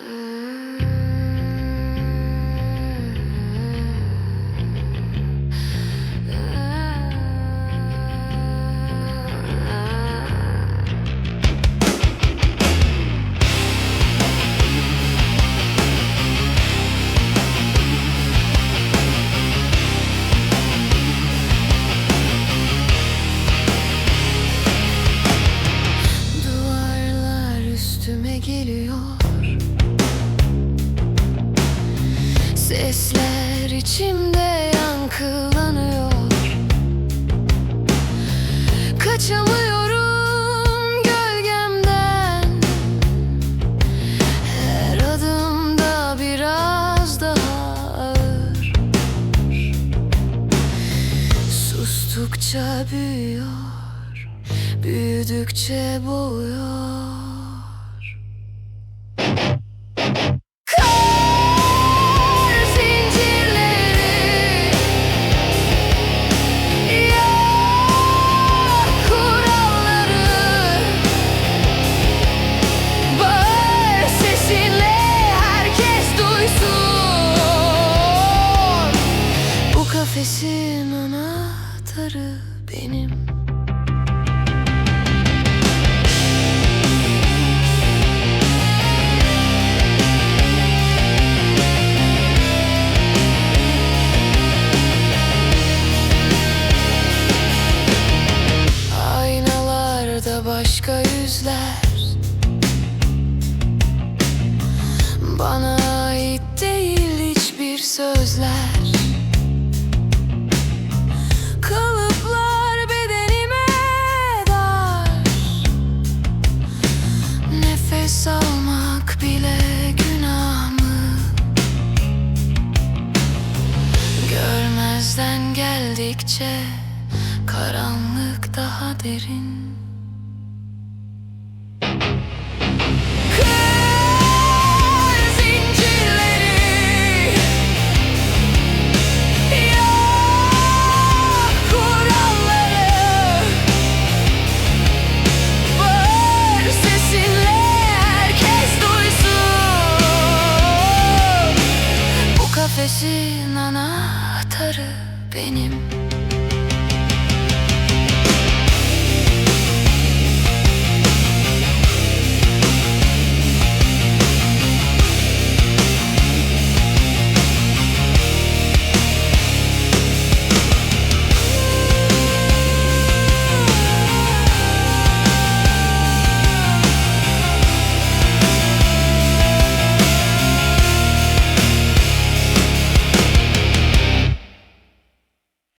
Uh... geliyor. Sesler içimde yankılanıyor. Kaçamıyorum gölgemden. Her adımda biraz daha ağır. Sustukça büyüyor Büyüdükçe boğuyor anahtarı benim. Başka yüzler. Bana ait değil hiçbir sözler Nefes bile günah mı? Görmezden geldikçe Karanlık daha derin Nefesin anahtarı benim.